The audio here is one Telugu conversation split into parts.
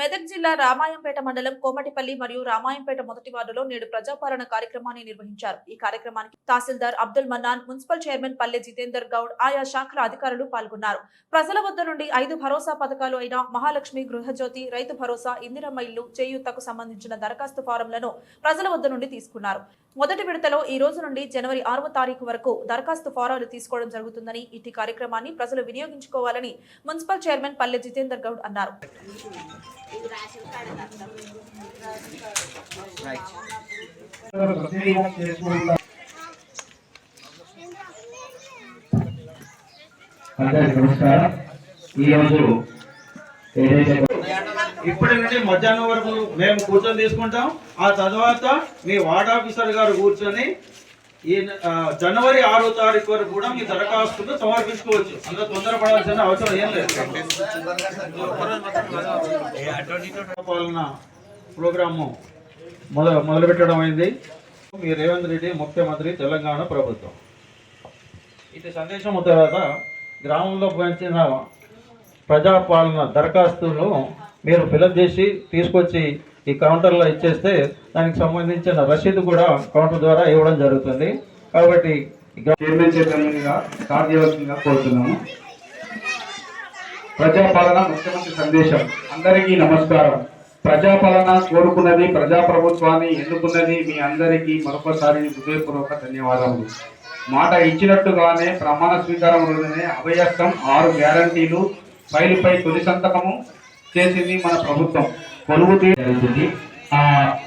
మెదక్ జిల్లా రామాయంపేట మండలం కోమటిపల్లి మరియు రామాయంపేట మొదటి వార్డులో నేడు ప్రజాపాలన కార్యక్రమాన్ని నిర్వహించారు. ఈ కార్యక్రమానికి తహసీల్దార్ అబ్దుల్ మన్నాన్ మున్సిపల్ చైర్మన్ పల్లె జితేందర్ గౌడ్ ఆయా శాఖల అధికారులు పాల్గొన్నారు. ప్రజల వద్ద నుండి ఐదు భరోసా పథకాలు అయిన మహాలక్ష్మి గృహజ్యోతి రైతు భరోసా ఇందిరమ్మ ఇల్లు చేయూతకు సంబంధించిన దరఖాస్తు ఫారంలను ప్రజల వద్ద నుండి తీసుకున్నారు. మొదటి విడతలో ఈ రోజు నుండి జనవరి ఆరవ తారీఖు వరకు దరఖాస్తు ఫారాలు తీసుకోవడం జరుగుతుందని ఇటు కార్యక్రమాన్ని ప్రజలు వినియోగించుకోవాలని మున్సిపల్ చైర్మన్ పల్లె జితేందర్ గౌడ్ అన్నారు. అందరికీ నమస్కారం ఈరోజు ఏదైతే ఇప్పటి నుండి మధ్యాహ్నం వరకు మేము కూర్చొని తీసుకుంటాం. ఆ తర్వాత మీ వార్డ్ ఆఫీసర్ గారు కూర్చొని ఈ జనవరి ఆరో తారీఖు వరకు కూడా మీ దరఖాస్తును సమర్పించుకోవచ్చు. అందులో తొందరపడాల్సిన అవసరం ఏం లేదు. పాలన ప్రోగ్రాము మొదలు మొదలుపెట్టడం అయింది. మీ రేవంత్ రెడ్డి ముఖ్యమంత్రి తెలంగాణ ప్రభుత్వం. ఇది సందేశం తర్వాత గ్రామంలో పంచిన ప్రజాపాలన దరఖాస్తులు మీరు ఫిలప్ చేసి తీసుకొచ్చి ఈ కౌంటర్లో ఇచ్చేస్తే దానికి సంబంధించిన రసీదు కూడా కౌంటర్ ద్వారా ఇవ్వడం జరుగుతుంది. కాబట్టి చైర్మన్ చైర్మన్గా కోరుతున్నాము. ప్రజాపాలన ముఖ్యమంత్రి సందేశం. అందరికీ నమస్కారం. ప్రజాపాలన కోరుకున్నది ప్రజాప్రభుత్వాన్ని ఎన్నుకున్నది మీ అందరికీ మరొకసారి హృదయపూర్వక ధన్యవాదములు. మాట ఇచ్చినట్టుగానే ప్రమాణ స్వీకారం రోజునే అభయస్థం ఆరు గ్యారంటీలు ఫైలుపై తొలి సంతకము చేసింది మన ప్రభుత్వం. కొలువు జరుగుతుంది. ఆ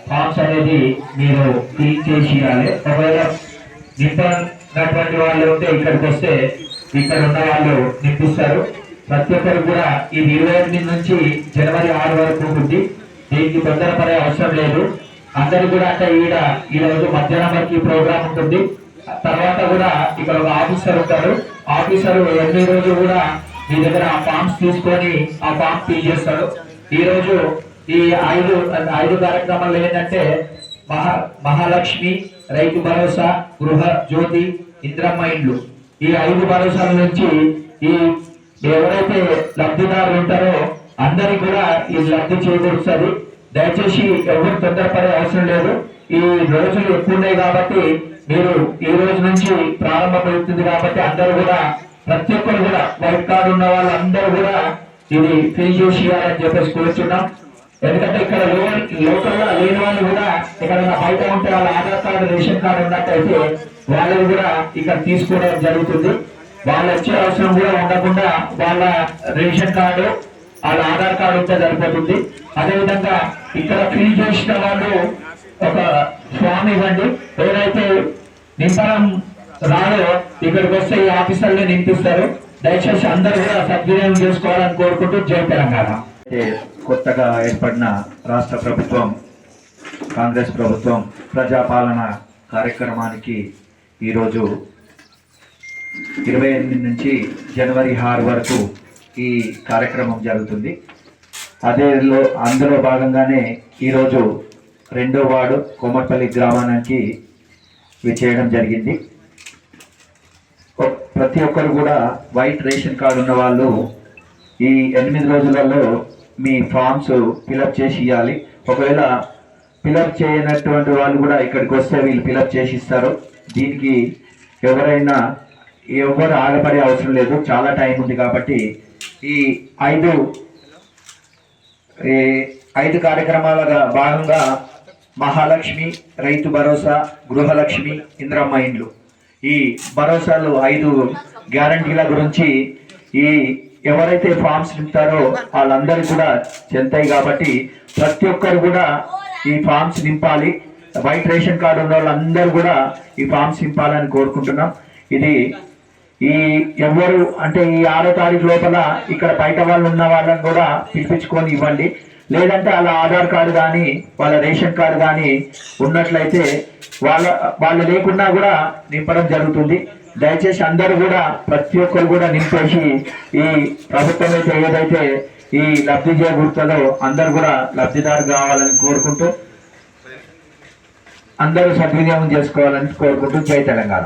ఫామ్స్ అనేది మీరు ఫిల్ చేసి ఇవ్వాలి ఒకవేళ నింపినటువంటి వాళ్ళు ఉంటే ఇక్కడికి వస్తే ఇక్కడ ఉన్న వాళ్ళు నింపిస్తారు. ప్రతి ఒక్కరు కూడా ఇది ఇరవై ఎనిమిది నుంచి జనవరి ఆరు వరకు ఉంటుంది. దీనికి తొందరపడే అవసరం లేదు. అందరు కూడా అంటే ఈడ ఈ రోజు మధ్యాహ్నం వరకు ప్రోగ్రామ్ ఉంటుంది. తర్వాత కూడా ఇక్కడ ఒక ఆఫీసర్ ఉంటారు ఆఫీసర్ ఎన్ని రోజు కూడా మీ దగ్గర ఆ ఫామ్స్ తీసుకొని ఆ ఫామ్ ఫిల్ చేస్తారు ఈ రోజు ఈ ఐదు ఐదు కార్యక్రమాలు ఏంటంటే మహా మహాలక్ష్మి రైతు భరోసా గృహ జ్యోతి ఇంద్రమ్మ ఇండ్లు. ఈ ఐదు భరోసాల నుంచి ఈ ఎవరైతే లబ్ధిదారులు ఉంటారో అందరికి కూడా ఈ లబ్ధి చేకూరుస్తుంది. దయచేసి ఎవరు తొందరపడే అవసరం లేదు. ఈ రోజులు ఎక్కువ ఉన్నాయి కాబట్టి మీరు ఈ రోజు నుంచి ప్రారంభమవుతుంది కాబట్టి అందరూ కూడా ప్రతి ఒక్కరు కూడా వైట్ కార్డు ఉన్న వాళ్ళందరూ కూడా ఇది ఫిల్ చేసి ఇవ్వాలని చెప్పేసి కోరుతున్నాం ఎందుకంటే ఇక్కడ లోకల్ లేని వాళ్ళు కూడా ఎక్కడైనా బయట ఉంటే వాళ్ళ ఆధార్ కార్డు రేషన్ కార్డు ఉన్నట్టయితే వాళ్ళని కూడా ఇక్కడ తీసుకోవడం జరుగుతుంది. వాళ్ళు వచ్చే అవసరం కూడా ఉండకుండా వాళ్ళ రేషన్ కార్డు వాళ్ళ ఆధార్ కార్డు ఉంటే సరిపోతుంది. అదేవిధంగా ఇక్కడ ఫీల్ చేసిన వాళ్ళు ఒక ఫామ్ ఇవ్వండి. ఎవరైతే నింపడం రాడో ఇక్కడికి వస్తే ఈ ఆఫీసర్లే నింపిస్తారు. దయచేసి అందరూ కూడా సద్వినియోగం చేసుకోవాలని కోరుకుంటూ జై తెలంగాణ. కొత్తగా ఏర్పడిన రాష్ట్ర ప్రభుత్వం కాంగ్రెస్ ప్రభుత్వం ప్రజాపాలన కార్యక్రమానికి ఈరోజు ఇరవై ఎనిమిది నుంచి జనవరి ఆరు వరకు ఈ కార్యక్రమం జరుగుతుంది. అదేలో అందులో భాగంగానే ఈరోజు రెండో వార్డు కోమర్పల్లి గ్రామానికి చేయడం జరిగింది. ప్రతి ఒక్కరు కూడా వైట్ రేషన్ కార్డు ఉన్న వాళ్ళు ఈ ఎనిమిది రోజులలో మీ ఫామ్స్ ఫిలప్ చేసి ఇవ్వాలి ఒకవేళ ఫిలప్ చేయనటువంటి వాళ్ళు కూడా ఇక్కడికి వస్తే వీళ్ళు ఫిలప్ చేసి ఇస్తారు. దీనికి ఎవరైనా ఎవరు ఆగపడే అవసరం లేదు. చాలా టైం ఉంది కాబట్టి ఈ ఐదు ఈ ఐదు కార్యక్రమాల భాగంగా మహాలక్ష్మి రైతు భరోసా గృహలక్ష్మి ఇంద్రమ్మ ఇండ్లు. ఈ భరోసాలు ఐదు గ్యారంటీల గురించి ఈ ఎవరైతే ఫామ్స్ నింపుతారో వాళ్ళందరూ కూడా చెంతాయి కాబట్టి ప్రతి ఒక్కరు కూడా ఈ ఫామ్స్ నింపాలి. వైట్ రేషన్ కార్డు ఉన్న వాళ్ళందరూ కూడా ఈ ఫామ్స్ నింపాలని కోరుకుంటున్నాం. ఇది ఈ ఎవరు అంటే ఈ ఆరో తారీఖు లోపల ఇక్కడ బయట వాళ్ళు ఉన్న వాళ్ళని కూడా పిలిపించుకొని ఇవ్వండి. లేదంటే వాళ్ళ ఆధార్ కార్డు కానీ వాళ్ళ రేషన్ కార్డు కానీ ఉన్నట్లయితే వాళ్ళ వాళ్ళు లేకున్నా కూడా నింపడం జరుగుతుంది. దయచేసి అందరూ కూడా ప్రతి ఒక్కరు కూడా నింపేసి ఈ ప్రభుత్వం అయితే ఏదైతే ఈ లబ్ధి చేకూరుతుందో అందరు కూడా లబ్ధిదారు కావాలని కోరుకుంటూ అందరూ సద్వినియోగం చేసుకోవాలని కోరుకుంటూ జై తెలంగాణ.